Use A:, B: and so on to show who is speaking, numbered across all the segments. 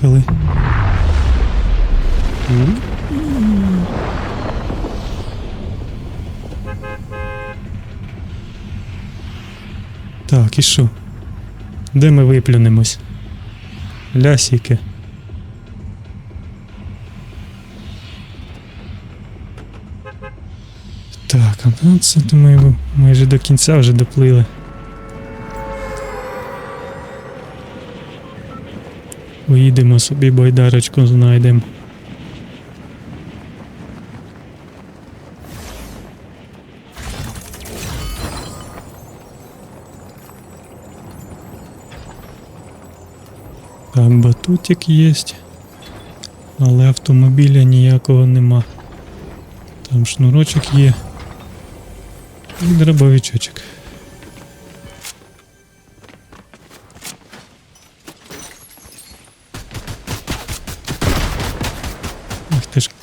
A: Поїхали. Так, і що? Де ми виплюнемось? Лясіки. Так, а ну це ми майже до кінця вже доплили. Поїдемо собі байдарочку знайдемо. Так, батутик є. Але автомобіля ніякого нема. Там шнурочок є. І дробовичочок.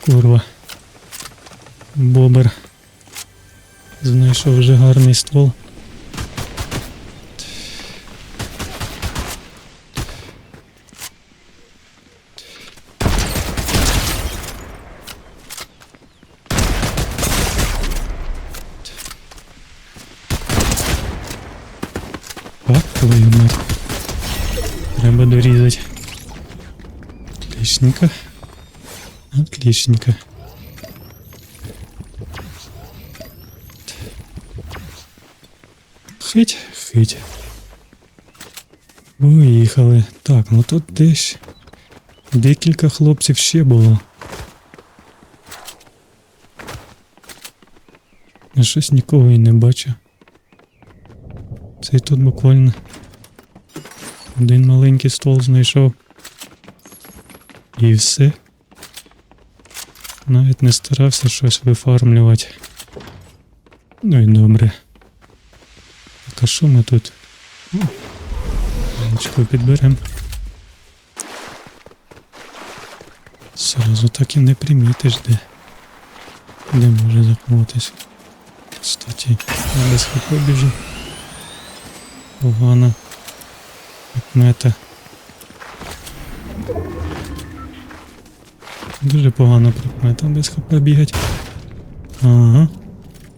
A: Курва. Бобер. Знайшов вже гарний ствол. А, твою мать. Треба дорізати. Отличненько. Отличненько. Хить, хить. Поїхали. Так, ну тут десь декілька хлопців ще було. Я щось нікого і не бачу. Цей тут буквально один маленький ствол знайшов. І все. Навіть не старався щось вифармлювати. Ну і добре. Так, що ми тут? Нічого підберемо. Сразу так і не примітиш, де. Де може заховатись. Кстати, я без хп. Погано. Як мета. Дуже погано прикмета без хп бігать. Ага.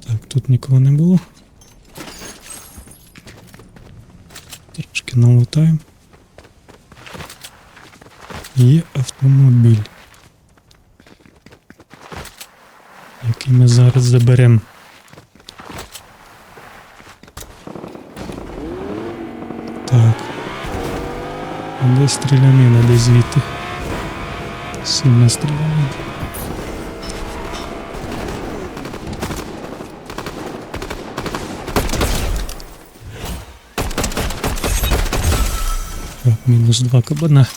A: Так, тут нікого не було. Трошки налутаємо. Є автомобіль. Який ми зараз заберемо. Так. А Де стрілянина, де звідти? Сильна стрілянина. Так, мінус два кабана.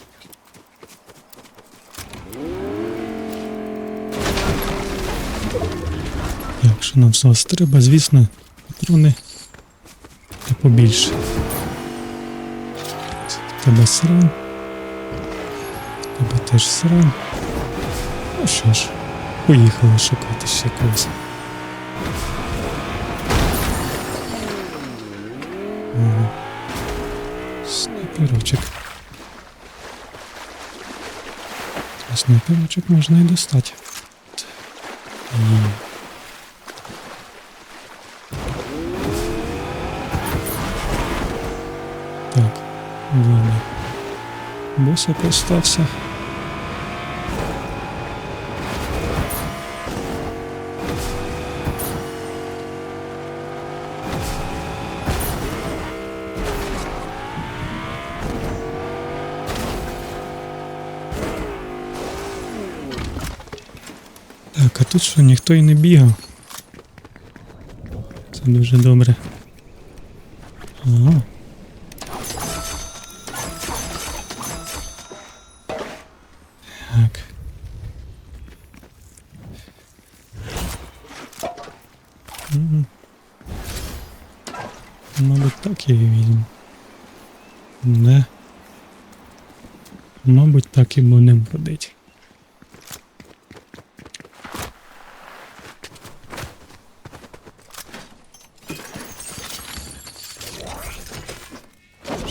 A: Якщо нам все треба, звісно, патрони та побільше. Тебе. Тебе теж сран. Ну що ж, поїхали шукати ще когось. Ага. Снайперочок. Снайперочок можна і достати. Є. Так, ладно. Босик остався. А тут що ніхто і не бігав. Це дуже добре. Ага. Так. М. Мабуть, так я і візьму. Не. Мабуть, так і будемо ходити.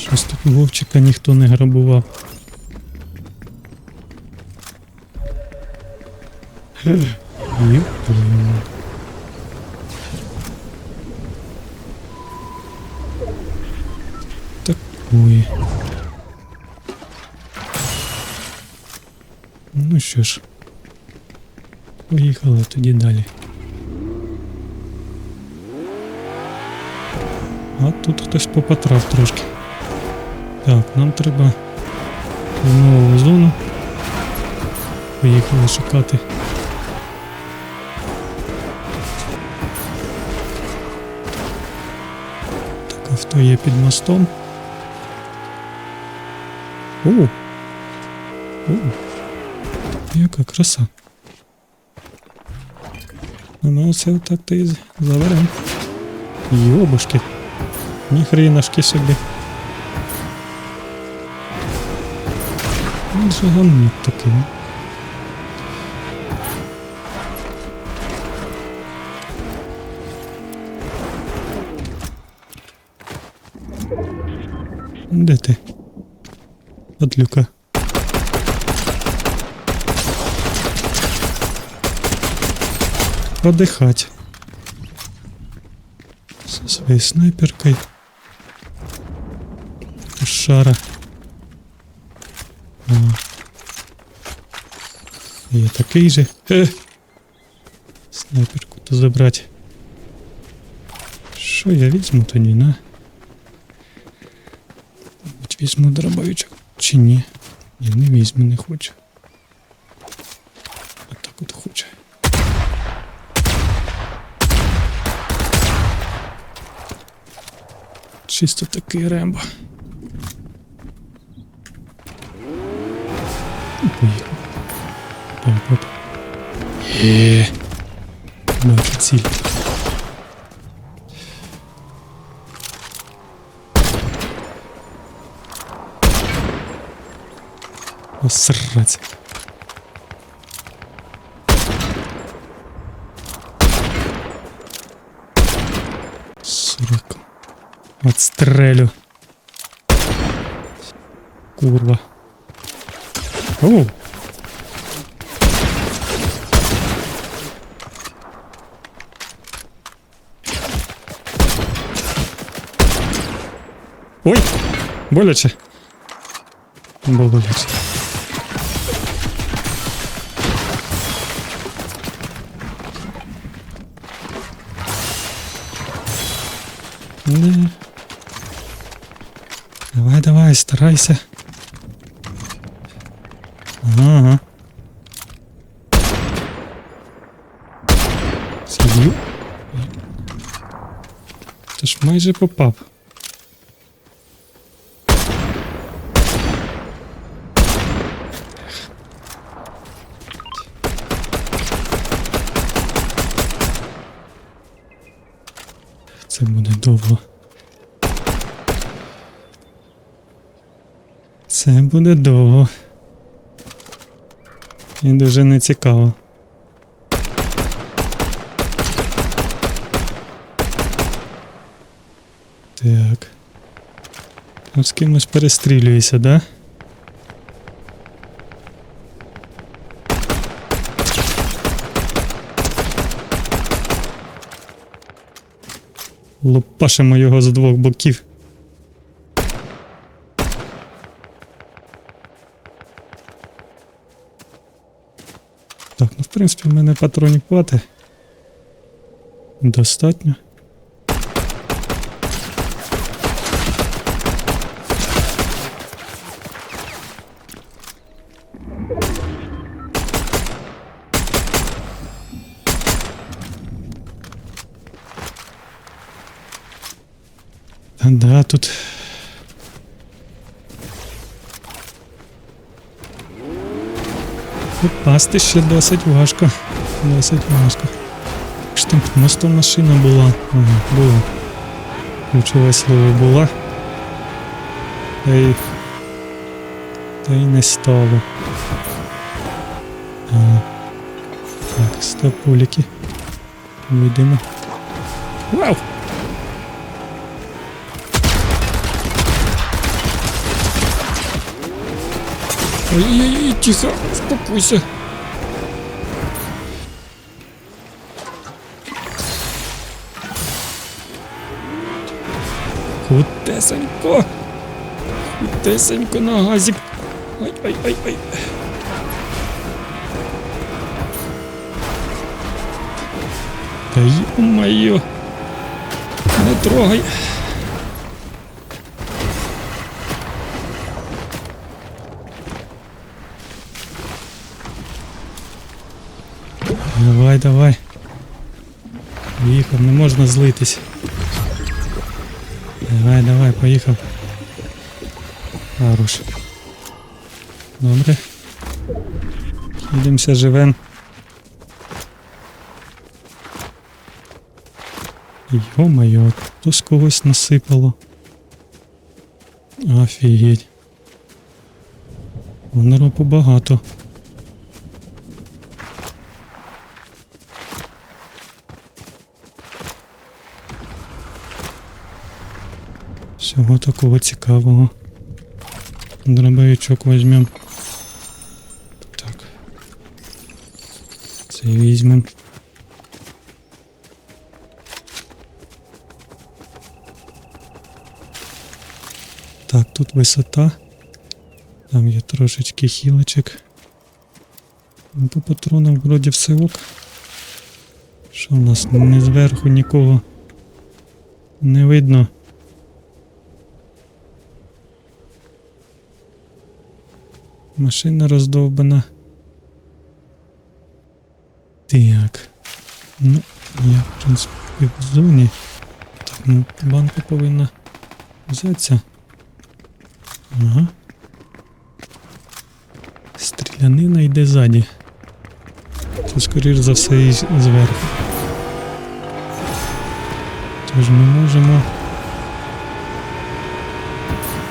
A: Щось тут вовчика ніхто не грабував. Йоп, Такої. Ну що ж, поїхали тоді далі. А тут хтось попотрав трошки. Так, нам треба в нову зону. Поїхали шукати. Так, авто є під мостом. О! О! Яка краса. Ну, це так і заберемо. Йобушки. Ні хренашки собі. Же гамнюк такий. ну. Де ти? Подлюка. Подыхать. Со своей снайперкой. Шара. О. Є такий же. Хе. Снайперку то забрати. Що я візьму тоді, на? Мабуть, візьму дробовичок. Чи ні? Ні, не візьму, не хочу. А так от хочу. Чисто такий рембо. Ну, Поїхав. Оп, оп. Є. Бачу ціль. Осрать. Сорок. Отстрелю. Курва. Оу. Ой! Боляче. Боляче. Не. Давай, давай, старайся. Ага. ага. Сидів. Ти ж майже попав. Це буде довго. Це буде довго. І дуже нецікаво. Так. Ну, з кимось перестрілюєшся, да? Лопашимо його з двох боків. Так, ну в принципі в мене патронів хватить. Достатньо. Та тут. Попасти ще досить важко. Досить важко. Там машина була? Ага, була. Ключове слово була. Та й. Та й не стало. А, так, стоп, пуліки. Вийдемо. Вау! Ой-ой-ой, тихо, успокойся. Хутесенько. Хутесенько на газик. Ай-ай-ай-ай. Та й моє. Не трогай. Давай, давай. Поїхав, не можна злитись. Давай, давай, поїхав. Хорош. Добре. Їдемося живем. Йо-моє, то з когось насипало. Офігеть. Воно побагато. Всього такого цікавого. Дробовичок візьмем. Так. Це візьмем. Так, тут висота. Там є трошечки хілочок. Ну, По патронам вроді все ок. Що в нас не зверху нікого не видно. Машина роздовбана. Так. Ну, я, в принципі, в зоні. Так, ну, банка повинна взятися. Ага. Стрілянина йде ззаді. Це, скоріш за все, і зверху. Тож ми можемо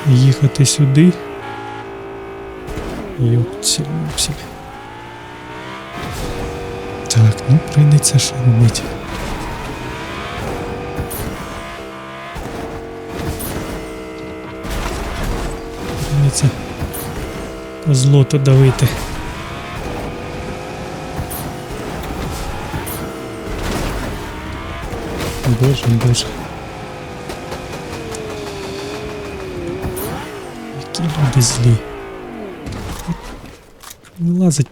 A: їхати сюди. Йопці. Так, ну прийдеться що робити. Прийдеться по злоту давити. Боже, боже. Які люди злі. Вилазить.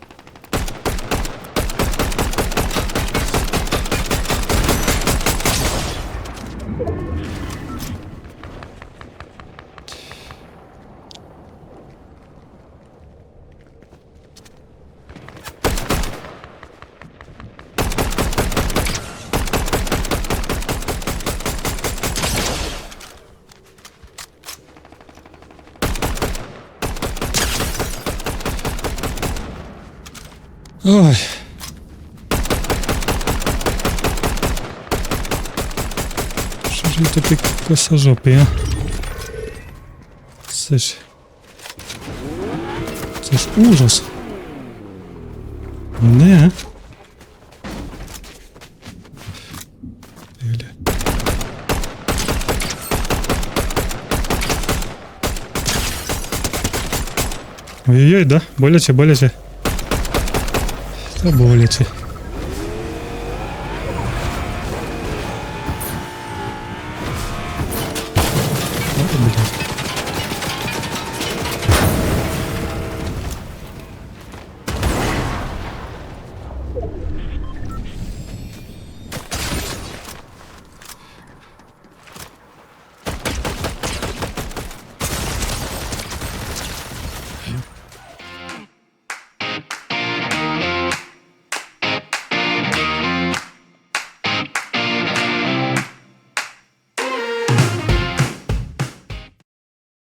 A: Ой. Що ж ви такі косожопі, а? Це ж. Це ж ужас. Не. Ой-ой-ой, да? Боляче, боляче. Та боляче.